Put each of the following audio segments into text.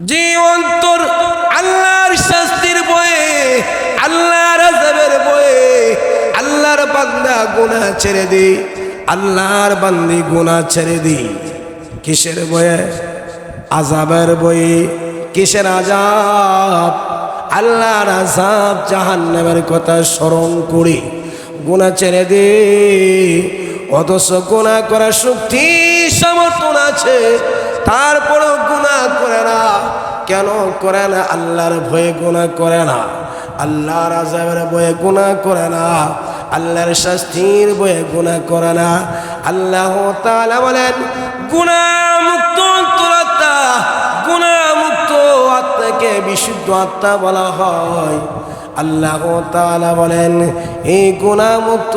যে অন্তর আল্লাহর শাস্তির বয়ে, আল্লাহর আজাবের বয়ে, আল্লাহর বান্দা গুনাহ ছেড়ে দি আল্লাহর বান্দি গুনাহ ছেড়ে দি কিসের বয়ে? আজাবের বয়ে। কিসের আজাব আল্লাহর আজাব জাহান্নামের কথা স্মরণ করি। গুনাহ ছেড়ে দে অথচ গুনাহ করার শক্তি সমর্থন আছে। তারপরেও গুনাহ করে না। কেন করে না? আল্লাহর ভয়ে গুনাহ করে না। আল্লাহর আজাবের ভয়ে গুনাহ করে না। আল্লাহর শাস্তির বয়ে গুণা করে না। আল্লাহ তালা বলেন গুনাহ মুক্ত অন্তরাত্মা গুনাহ মুক্ত আত্মাকে বিশুদ্ধ আত্মা বলা হয়। আল্লাহ তাআলা বলেন, এই গুণামুক্ত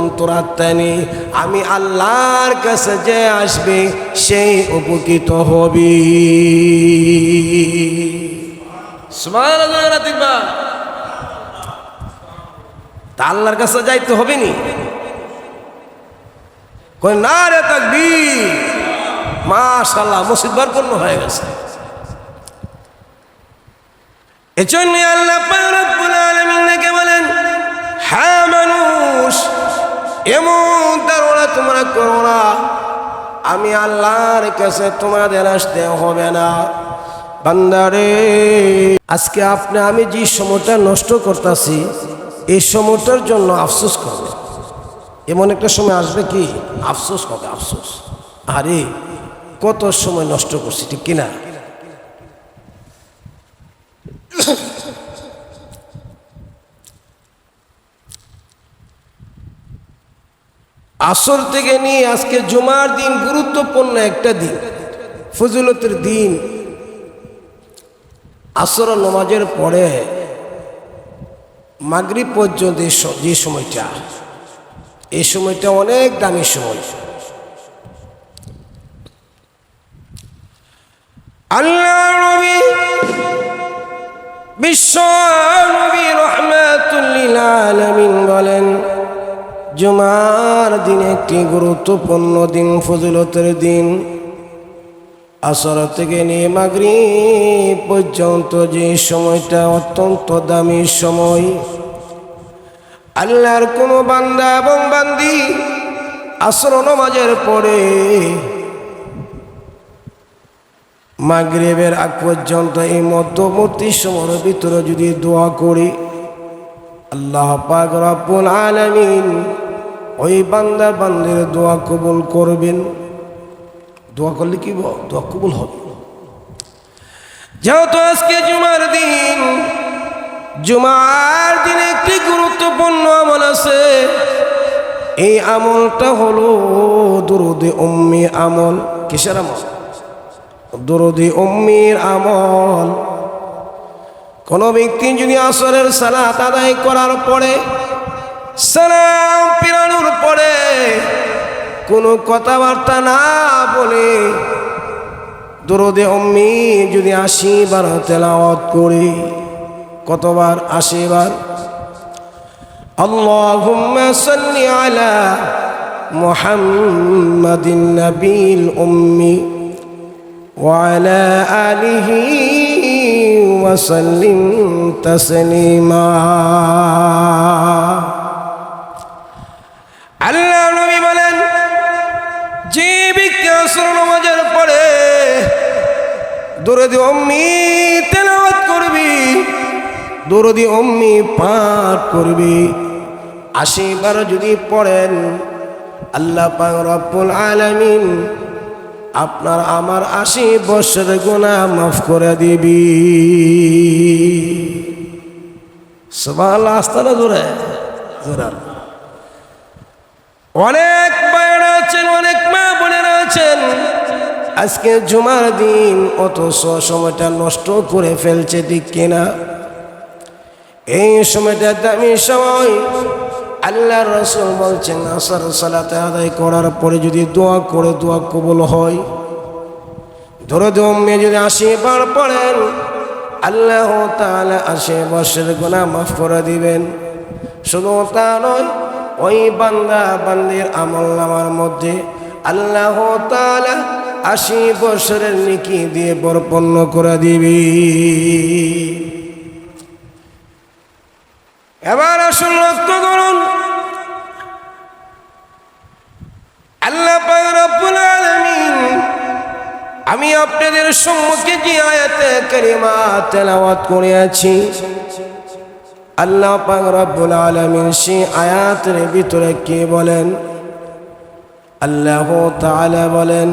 অন্তরাত্মা আমি আল্লাহর কাছে যে আসবে, সেই উপকৃত হবি। তা আল্লাহর কাছে যাইতে হবে নি না রে তাকবি মাশাল্লাহ মসজিদ বরপূর্ণ হয়ে গেছে। এজন্য আল্লাহ রব্বুল বলেন হ্যাঁ মানুষ, এমন ধারণা তোমরা করো না। আমি আল্লাহর কাছে তোমাদের আসতে হবে না। বান্দারে, আজকে আপনি, আমি যে সময়টা নষ্ট করতেছি, এই সময়টার জন্য আফসোস করবে। এমন একটা সময় আসবে কি? আফসোস হবে, আফসোস। আরে, কত সময় নষ্ট করছি, ঠিক কিনা? আসর থেকে নিয়ে আজকে জুমার দিন গুরুত্বপূর্ণ একটা দিন, ফজিলতের দিন। আসর নমাজের পরে মাগরিব পর্যন্ত যে সময়টা এই সময়টা অনেক দামি সময়। আল্লাহ নবী বিশ্ব রহমাতুল্লিল বলেন, জুমার দিন একটি গুরুত্বপূর্ণ দিন, ফজিলতের দিন। আসর থেকে নিয়ে মাগরি পর্যন্ত যে সময়টা অত্যন্ত দামি সময়, আল্লাহর কোনো বান্দা এবং বান্দি আসর নমাজের পরে মাগরিবের আগ পর্যন্ত এই মধ্যবর্তী সময়ের ভিতরে যদি দোয়া করি, আল্লাহ পাক রব্বুল আলামিন ওই বান্দা বান্দের দোয়া কবুল করবেন। দোয়া করলে কি? দোয়া কবুল হবে। যেহেতু আজকে জুমার দিন জুমার দিন একটি গুরুত্বপূর্ণ আমল আছে। এই আমলটা হলো দুরুদে উম্মি আমল। কিসের আমল? দরদি উম্মির আমল। কোন ব্যক্তি যদি আসরের সালাত আদায় করার পরে সালাম পিরানোর পরে কোনো কথাবার্তা না বলে দরদে অম্মি যদি আশিবার তেলাওয়াত করে, কতবার আশিবার আল্লাহুম্মা সাল্লি আলা মুহাম্মাদিন নবীল উম্মি। وعلى آله وسلم تسليما আল্লাহ নবী বলেন যে ব্যক্তি আসর নামাজের পরে দরদি অম্মি তেলাওয়াত করবি দরদি অম্মি পাঠ করবি আশিবার যদি পড়েন আল্লাহ পাক রব্বুল আলামিন আপনার আমার আশি বছরের গুণা মাফ করে দিবি। সবাল আস্তানা জোরে? জোরার অনেক বাইরা আছেন অনেক মা বোনেরা আছেন আজকে জুমার দিন অত সময়টা নষ্ট করে ফেলছে, ঠিক কিনা? এই সময়টা দামি সময়। আল্লাহ রসুল বলছেন, আসর সালাতে আদায় করার পরে যদি দোয়া করে, দোয়া কবল হয়। ধরে দমে যদি আশি বার পড়েন, আল্লাহ তাহলে আশি বছর গোনা মাফ করে দিবেন। শুধু তা নয়, ওই বান্দা বান্দির আমল নামার মধ্যে আল্লাহ তাআলা আশি বছরের নিকি দিয়ে পরপন্ন করে দিবি। এবার আসুন লক্ষ্য করুন, আল্লাহ আমি আপনাদের সম্মুখে যে আয়াতে কারিমা তেলাওয়াত করিয়াছি আল্লাহ পাক রব্বুল আলামিন সেই আয়াতের ভিতরে কি বলেন আল্লাহ তাআলা বলেন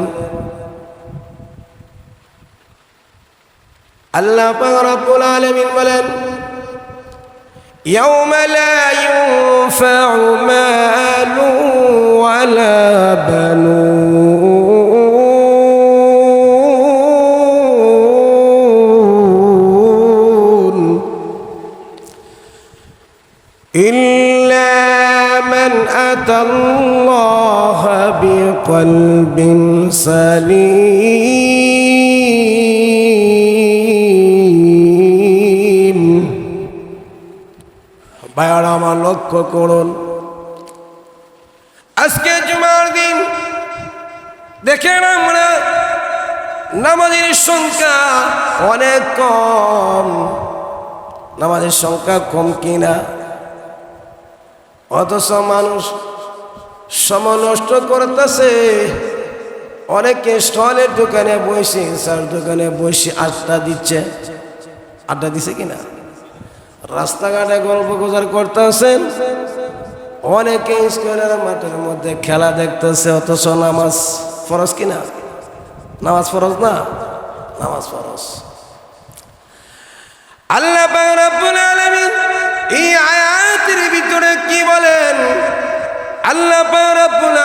আল্লাহ পাক রব্বুল আলামিন বলেন يوم لا ينفع مال ولا بنون أتى الله بقلب سليم ভাইয়ারা আমার লক্ষ্য করুন আজকে জুমার দিন দেখেন আমরা নামাজের সংখ্যা অনেক কম নামাজের সংখ্যা কম কিনা অথচ মানুষ সময় নষ্ট করতেছে। অনেকে স্টলের দোকানে বসে চার দোকানে বসে আড্ডা দিচ্ছে। আড্ডা দিছে কিনা? রাস্তাঘাটে গল্প গুজার করতেছেন। অনেকে স্কুলের মাঠের মধ্যে খেলা দেখতেছে, অথচ নামাজ ফরজ কিনা? নামাজ ফরজ না? নামাজ ফরজ। আল্লাহ এই আয়াতের ভিতরে কি বলেন আল্লাহ পাক রব্বুল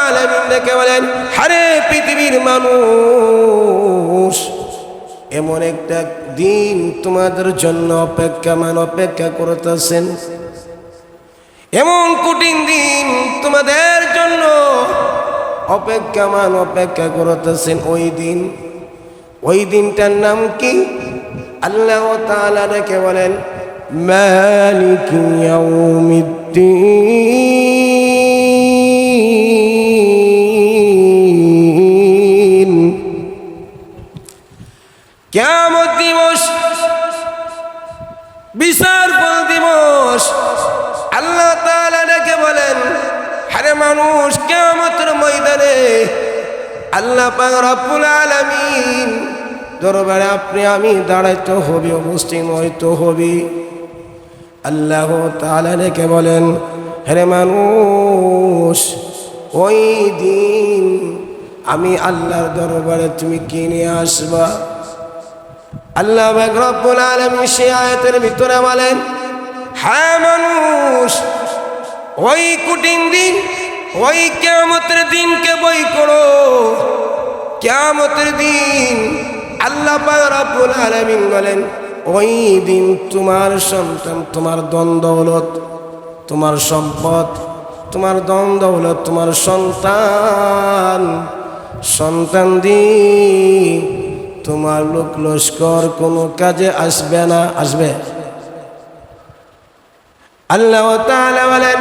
দেখে বলেন, হারে পৃথিবীর মানুষ, এমন একটা দিন তোমাদের জন্য অপেক্ষা মান অপেক্ষা করতেছেন। এমন কঠিন দিন তোমাদের জন্য অপেক্ষা মান অপেক্ষা করতেছেন ওই দিন। ওই দিনটার নাম কি? আল্লাহ তাআলা রেখে বলেন, মালিক ইয়াউমিদ্দিন। কেমন দিবস, বিচার ফল দিবস। আল্লাহ তাআলা ডেকে বলেন, আরে মানুষ কেমতের ময়দানে আল্লাহ রব্বুল আলামিন দরবারে আপনি আমি দাঁড়াইতে হবে অবস্থিত হইতে হবে। আল্লাহ তাআলা ডেকে বলেন হে মানুষ, ওই দিন আমি আল্লাহর দরবারে তুমি কিনে আসবা? আল্লাহ রব্বুল আলমী সে আয়তের ভিতরে বলেন হ্যাঁ মানুষ, ওই কুটিন দিন, ওই কেমতের দিনকে বই করো। কেমতের দিন আল্লাহ রব্বুল আলমিন বলেন, ওই দিন তোমার সন্তান, তোমার দ্বন্দ্বলত তোমার সম্পদ, তোমার দ্বন্দ্বলত তোমার সন্তান সন্তান দি তোমার লোক লস্কর কোনো কাজে আসবে না আসবে আল্লাহ তাআলা বলেন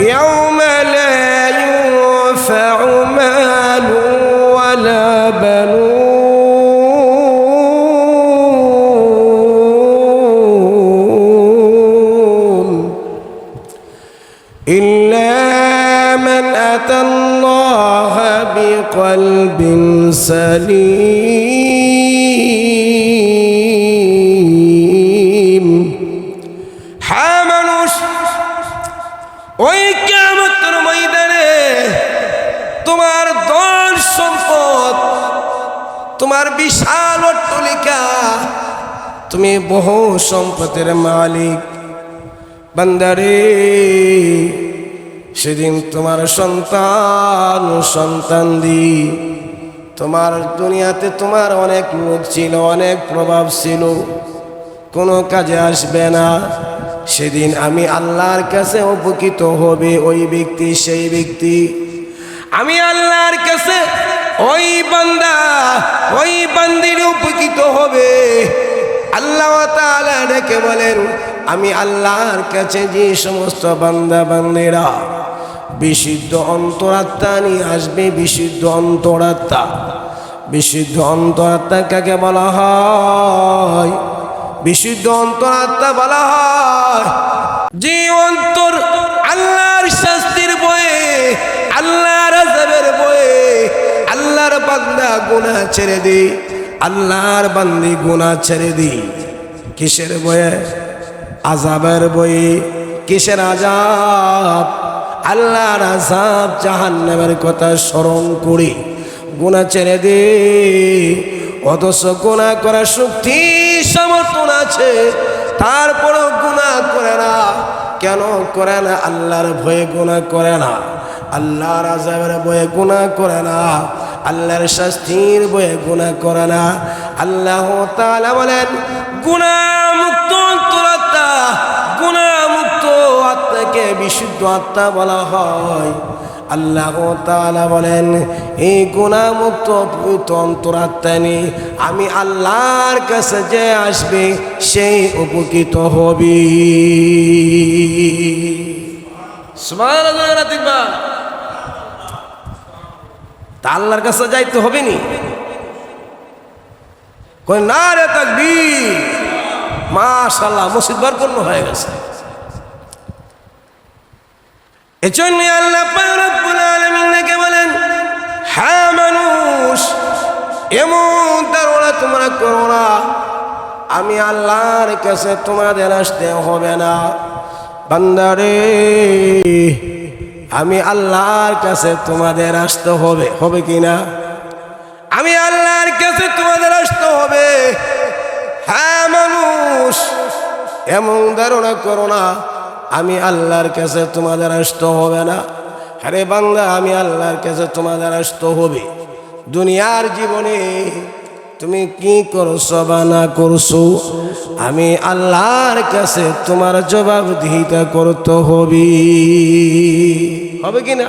ইয়াউমা লা ইউনফাউ মালু ওয়ালা বানুন ইল্লা মান আতাল্লাহ বিকলবিন সালিম তোমার বিশাল অট্টলিকা। তুমি বহু সম্পদের মালিক। বান্দারে, সেদিন তোমার সন্তান সন্তান দি। তোমার দুনিয়াতে তোমার অনেক লোক ছিল, অনেক প্রভাব ছিল। কোনো কাজে আসবে না। সেদিন আমি আল্লাহর কাছে উপকৃত হবে ওই ব্যক্তি, সেই ব্যক্তি। আমি আল্লাহর কাছে ওই বান্দা, ওই বান্দির উপকৃত হবে। আল্লাহ ডেকে বলেন, আমি আল্লাহর কাছে যে সমস্ত বান্দা, বান্দিরা, বিশুদ্ধ অন্তরাত্মা নিয়ে আসবে, বিশুদ্ধ অন্তরাত্মা বিশুদ্ধ অন্তরাত্মা কাকে বলা হয়? বিশুদ্ধ অন্তরাত্মা বলা হয় যে অন্তর আল্লাহর শাস্তির গুনাহ ছেড়ে দি আল্লাহর বান্দি গুনাহ ছেড়ে দি কিসের বয়ে আজাবের বয়ে কিসের আজাব আল্লাহর আজাব জাহান্নামের কথা স্মরণ করি। গুণা ছেড়ে দে অথচ গুণা করার শক্তি সমর্থন আছে। তারপরও গুণা করে না। কেন করে না? আল্লাহর ভয়ে গুণা করে না। আল্লাহর আজাবের বয়ে গুণা করে না। আল্লাহর শাস্তির বয়ে গুণা করে না। আল্লাহ তালা বলেন গুণা মুক্ত অন্তরাত্মা গুণা মুক্ত আত্মাকে বিশুদ্ধ আত্মা বলা হয়। আল্লাহ তাআলা বলেন, এই গুণামুক্ত পবিত্র অন্তরাত্মা নেই আমি আল্লাহর কাছে যে আসবে, সেই উপকৃত হবি। তা আল্লাহর কাছে যাইতে হবে নি না রে তাকবি মাশাল্লাহ মসজিদ বরপূর্ণ হয়ে গেছে। এজন্য আল্লাহ রব্বুল আলামিন বলেন হ্যাঁ মানুষ, এমন ধারণা তোমরা করো না। আমি আল্লাহর কাছে তোমাদের আসতে হবে না। বান্দারে আমি আল্লাহর কাছে তোমাদের আসতে হবে। হবে কি না? আমি আল্লাহর কাছে তোমাদের আসতে হবে। হ্যাঁ মানুষ, এমন ধারণা করো না। আমি আল্লাহর কাছে তোমাদের আসতে হবে না। আরে বাংলা আমি আল্লাহর কাছে তোমাদের আসতে হবে। দুনিয়ার জীবনে তুমি কি করছ বা না করছ? আমি আল্লাহর কাছে তোমার জবাবদিহিতা করতে হবে। হবে কি না?